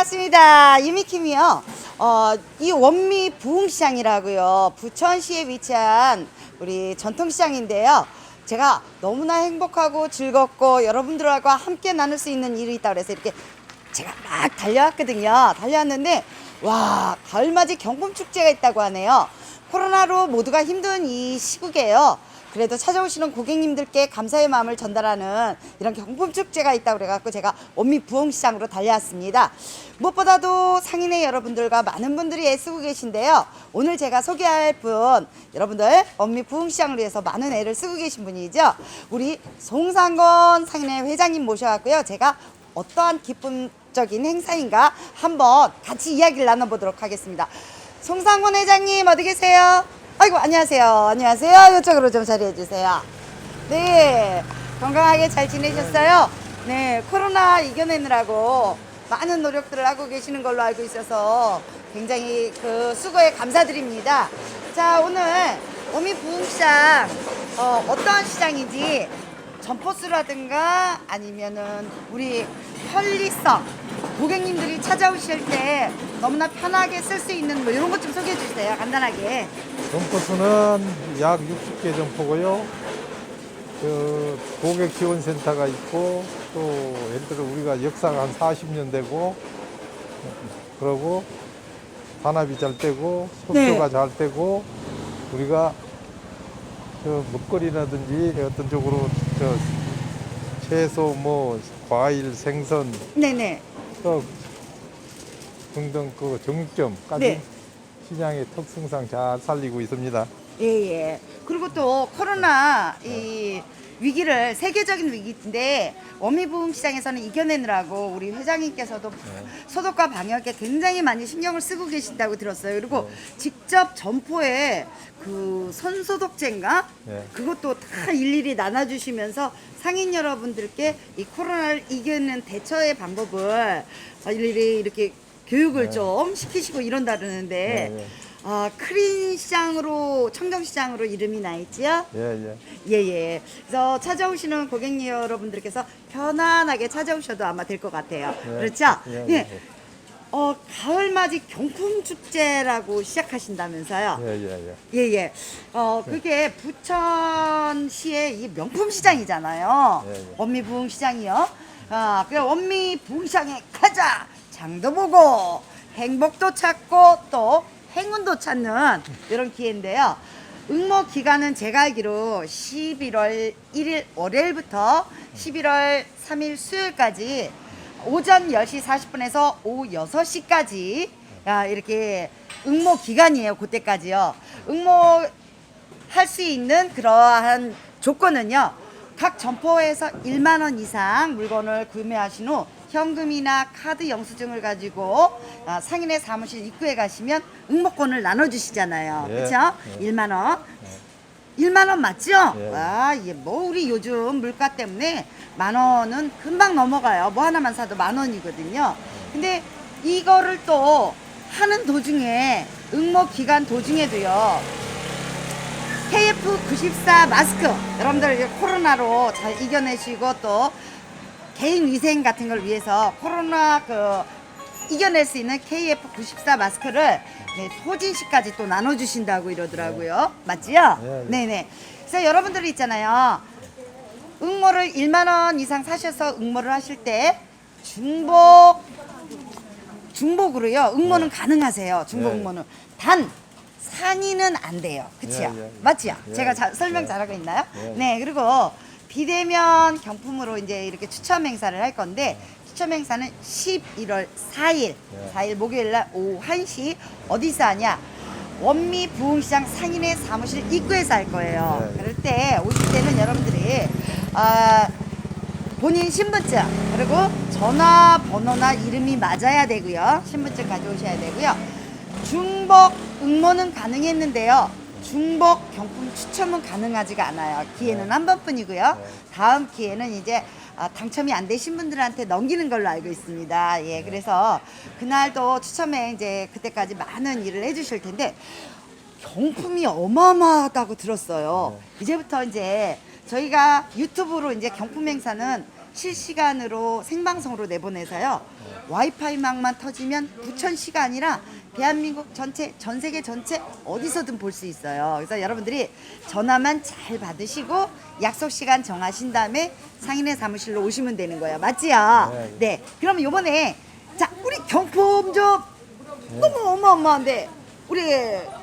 반갑습니다. 유미킴이요. 어, 이 원미 부흥시장이라고요. 부천시에 위치한 우리 전통시장인데요. 제가 너무나 행복하고 즐겁고 여러분들과 함께 나눌 수 있는 일이 있다고 그래서 이렇게 제가 막 달려왔거든요. 달려왔는데 와 가을맞이 경품축제가 있다고 하네요. 코로나로 모두가 힘든 이 시국에요. 그래도 찾아오시는 고객님들께 감사의 마음을 전달하는 이런 경품 축제가 있다고 그래갖고 제가 원미 부흥시장으로 달려왔습니다. 무엇보다도 상인의 여러분들과 많은 분들이 애쓰고 계신데요. 오늘 제가 소개할 분 여러분들 원미 부흥시장을 위해서 많은 애를 쓰고 계신 분이죠. 우리 송상건 상인회 회장님 모셔왔고요. 제가 어떠한 기쁨적인 행사인가 한번 같이 이야기를 나눠보도록 하겠습니다. 송상곤 회장님 어디 계세요? 아이고 안녕하세요. 안녕하세요. 이쪽으로 좀 자리해 주세요. 네 건강하게 잘 지내셨어요? 네 코로나 이겨내느라고 많은 노력들을 하고 계시는 걸로 알고 있어서 굉장히 그 수고에 감사드립니다. 자 오늘 어미 부흥시장 어, 어떠한 시장인지 점포수라든가 아니면은 우리 편리성 고객님들이 찾아오실 때 너무나 편하게 쓸 수 있는 뭐 이런 것 좀 소개해 주세요 간단하게 점포수는 약 60개 점포고요. 그 고객 지원센터가 있고 또 예를 들어 우리가 역사가 한 40년 되고 그러고 반합이 잘 되고 속도가 네. 잘 되고 우리가 저 먹거리라든지 어떤 쪽으로 저 채소 뭐 과일 생선 네네 또 등등 그 정육점까지 네. 시장의 특성상 잘 살리고 있습니다. 예 예 그리고 또 코로나 이 위기를 세계적인 위기인데 어미부흥시장에서는 이겨내느라고 우리 회장님께서도 소독과 방역에 굉장히 많이 신경을 쓰고 계신다고 들었어요. 그리고 직접 점포에 그 손소독제인가 네. 그것도 다 일일이 나눠주시면서 상인 여러분들께 이 코로나를 이기는 대처의 방법을 어, 일일이 이렇게 교육을 네. 좀 시키시고 이런다 그러는데 네, 네. 아, 크린 시장으로 청정시장으로 이름이 나 있지요? 예, 예. 예예. 그래서 찾아오시는 고객 여러분들께서 편안하게 찾아오셔도 아마 될 것 같아요. 네. 그렇죠? 예, 예. 예. 어 가을맞이 경품 축제라고 시작하신다면서요? 예, 예, 예. 예예. 어 그게 부천시의 이 명품 시장이잖아요. 예, 예. 원미 부흥 시장이요. 아 그래 원미 부흥 시장에 가자. 장도 보고 행복도 찾고 또 행운도 찾는 이런 기회인데요. 응모 기간은 제가 알기로 11월 1일 월요일부터 11월 3일 수요일까지 오전 10시 40분에서 오후 6시까지 아, 이렇게 응모 기간이에요. 그때까지요. 응모 할 수 있는 그러한 조건은요. 각 점포에서 1만 원 이상 물건을 구매하신 후 현금이나 카드 영수증을 가지고 아, 상인의 사무실 입구에 가시면 응모권을 나눠주시잖아요. 예. 그렇죠? 예. 1만 원. 1만 원 맞죠? 예. 아, 이게 뭐 우리 요즘 물가 때문에 만 원은 금방 넘어가요. 뭐 하나만 사도 만 원이거든요. 근데 이거를 또 하는 도중에 응모 기간 도중에도요. KF94 마스크 여러분들 이제 코로나로 잘 이겨내시고 또 개인 위생 같은 걸 위해서 코로나 그 이겨낼 수 있는 KF94 마스크를 네, 소진 씨까지 또 나눠주신다고 이러더라고요. 맞지요? 예, 예. 네네. 그래서 여러분들 있잖아요. 응모를 1만 원 이상 사셔서 응모를 하실 때 중복 중복으로요. 응모는 네. 가능하세요. 중복 예, 예. 응모는 단 상인은 안 돼요. 그치요? 예, 예. 맞지요? 예, 제가 자- 설명 예. 잘하고 있나요? 예. 네. 그리고 비대면 경품으로 이제 이렇게 추첨 행사를 할 건데 추첨 행사는 11월 4일, 예. 4일 목요일 날 오후 1시 어디서 하냐? 원미 부흥시장 상인의 사무실 입구에서 할 거예요. 네. 그럴 때 오실 때는 여러분들이 아, 본인 신분증 그리고 전화번호나 이름이 맞아야 되고요. 신분증 가져오셔야 되고요. 중복 응모는 가능했는데요. 중복 경품 추첨은 가능하지가 않아요. 기회는 네. 한 번뿐이고요. 네. 다음 기회는 이제 아, 당첨이 안 되신 분들한테 넘기는 걸로 알고 있습니다. 예, 그래서 그날도 추첨에 이제 그때까지 많은 일을 해주실 텐데 경품이 어마어마하다고 들었어요. 이제부터 이제 저희가 유튜브로 이제 경품 행사는 실시간으로 생방송으로 내보내서요. 와이파이망만 터지면 부천 시가 아니라 대한민국 전체, 전 세계 전체 어디서든 볼 수 있어요. 그래서 여러분들이 전화만 잘 받으시고 약속 시간 정하신 다음에 상인의 사무실로 오시면 되는 거예요. 맞지요? 네. 네. 그럼 요번에 자 우리 경품 좀 너무 어마어마한데 우리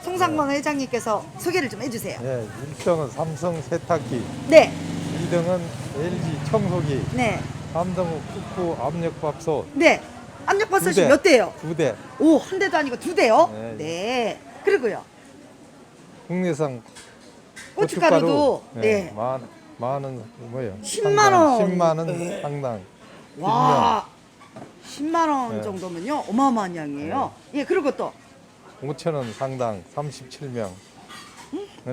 송상만 회장님께서 소개를 좀 해주세요. 예, 1등은 삼성 세탁기, 네, 2등은 LG 청소기, 네, 3등은 쿠쿠 압력밥솥 네. 압력밥솥이. 몇 대예요? 두 대. 오, 한 대도 아니고 두 대요? 네, 네. 그리고요. 국내산 고춧가루도 고춧가루, 네. 만 만원 뭐예요? 10만 원. 10만 원 네. 상당. 와. 10만 원 네. 정도면요. 어마어마한 양이에요. 예, 그리고 또 5천 원 상당 37명.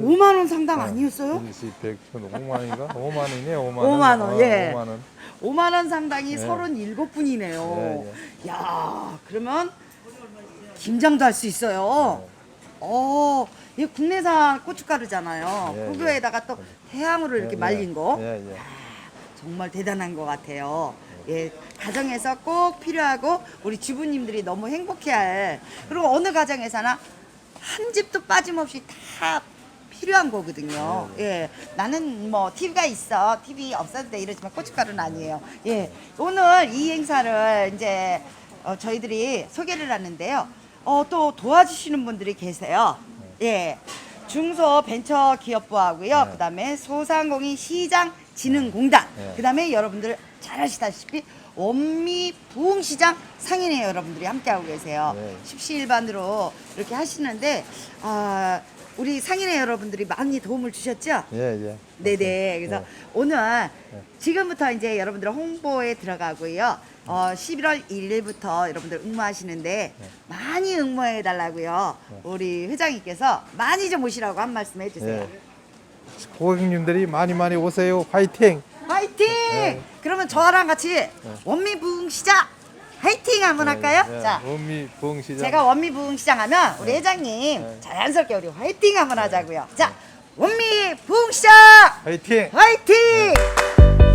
5만 원 상당 아니었어요? 1, 100, 5만 원인가? 5만 원이네, 5만 원. 5만 원, 예. 5만 원. 5만 원 상당이 네. 37분이네요. 예, 야, 그러면 김장도 할 수 있어요. 어, 이게 국내산 고춧가루잖아요. 예, 그거에다가 또 태양으로 이렇게 예, 말린 거. 예, 예. 정말 대단한 것 같아요. 예, 가정에서 꼭 필요하고 우리 주부님들이 너무 행복해할 그리고 어느 가정에서나 한 집도 빠짐없이 다 필요한 거거든요. 예, 나는 뭐 TV가 있어, TV 없어도 돼 이러지만 고춧가루는 아니에요. 예, 오늘 이 행사를 이제 어, 저희들이 소개를 하는데요. 어, 또 도와주시는 분들이 계세요. 예, 중소벤처기업부하고요. 네. 그다음에 소상공인 시장 진흥공단. 네. 그다음에 여러분들 잘 아시다시피 원미 부흥시장 상인회 여러분들이 함께하고 계세요. 네. 십시일반으로 이렇게 하시는데 아, 우리 상인회 여러분들이 많이 도움을 주셨죠? 예, 예. 네네. 그래서 네. 오늘 지금부터 이제 여러분들 홍보에 들어가고요. 어, 11월 1일부터 여러분들 응모하시는데 많이 응모해 달라고요. 우리 회장님께서 많이 좀 오시라고 한 말씀 해주세요. 예. 고객님들이 많이 많이 오세요. 화이팅! 화이팅! 네. 그러면 저랑 같이 원미부흥시장 화이팅 한번 할까요? 예, 자, 원미 부흥시장. 제가 원미 부흥시장 하면 우리 회장님 네. 자연스럽게 우리 화이팅 한번 하자고요. 자, 원미 부흥시장 화이팅! 화이팅!